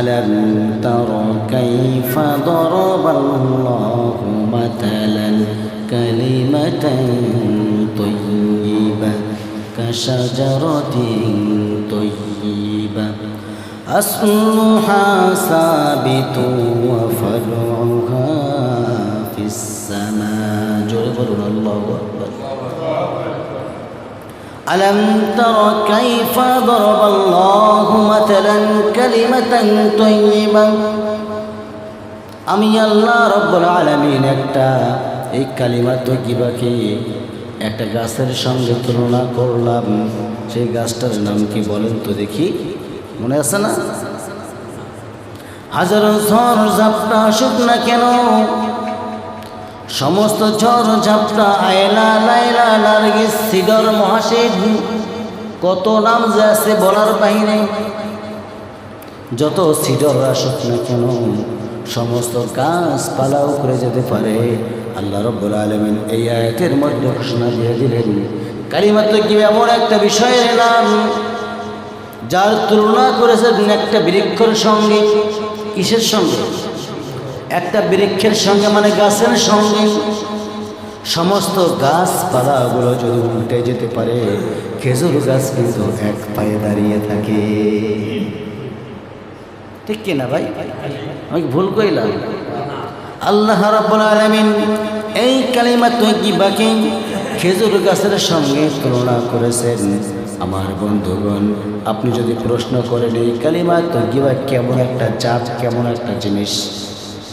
ألم تر كيف ضرب الله مثلا كلمة طيبة كشجرة طيبة؟ أصلها ثابت وفرعها في السماء. جرب الله أكبر. ألم تر كيف ضرب الله مثلا كلمة طيبة আমি আল্লাহ রব্বুল আলমিন একটা এই কালিমা তৈবাকে একটা গাছের সঙ্গে তুলনা করলাম সেই গাছটার নাম কি বলেন তো দেখি মনে আছে না হাজারো ঝড় ঝাপটা আসুক না কেন সমস্ত ঝড় ঝাপটা আয়লা লাইলা নার্গিস সিডর মহাশিদ কত নাম যে আছে বলার বাহিরে যত সিডর আসুক না কেন, সমস্ত গাছপালা উপরে যেতে পারে। আল্লাহ রব্বুল আলমিন এই আয়াতের মধ্যে ঘোষণা দিয়ে দিলেন কালিমাত্র কি এমন একটা বিষয়ের নাম, যার তুলনা করেছেন একটা বৃক্ষর সঙ্গে, কিসের সঙ্গে? একটা বৃক্ষের সঙ্গে মানে গাছের সঙ্গে। সমস্ত গাছপালাগুলো যদি উল্টে যেতে পারে, খেজুর গাছ কিন্তু এক পায়ে দাঁড়িয়ে থাকে। ঠিক কিনা ভাই? আমি ভুল কইলাম? আল্লাহ রাব্বুল আলামিন এই কালিমা কি বাকি? খেজুর গাছের সঙ্গে তুলনা করেছেন আমার বন্ধুগণ। আপনি যদি প্রশ্ন করেন এই কালিমা তৈবা কেমন একটা চাপ, কেমন একটা জিনিস?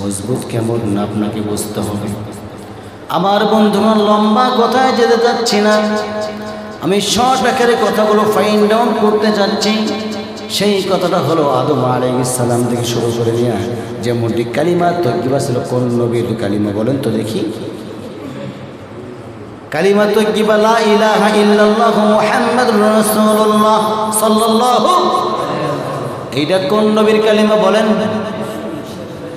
মজবুত কেমন না, আপনাকে বুঝতে হবে। আমার বন্ধুগণ লম্বা কথায় যেতে চাচ্ছি না। আমি শর্ট আকারে কথাগুলো ফাইন ডাউন করতে চাচ্ছি। সেই কথাটা হলো আদম আলাইসালাম থেকে শুরু করে নিয়ে যেমনটি কালিমা তজ্ঞিবা ছিল কোন নবীর কালিমা বলেন তো দেখি। কালিমা তজ্ঞিবা লা ইলাহা ইল্লাল্লাহ মুহাম্মাদুর রাসূলুল্লাহ সাল্লাল্লাহু এইটা কোন নবীর কালিমা বলেন?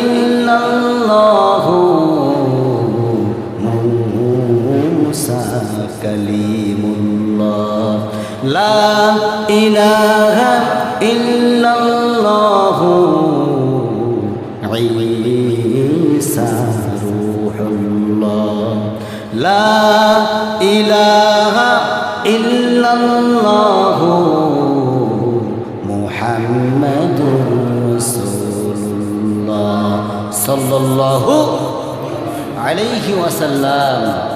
ইল্লাল্লাহু মুসা কালিমুল্লাহ লা ইলাহা ইল্লাল্লাহু ঈসা রূহুল্লাহ লা ইলাহা ইল্লাল্লাহু মুহাম্মাদুর রাসূলুল্লাহ সাল্লাল্লাহু আলাইহি ওয়াসাল্লাম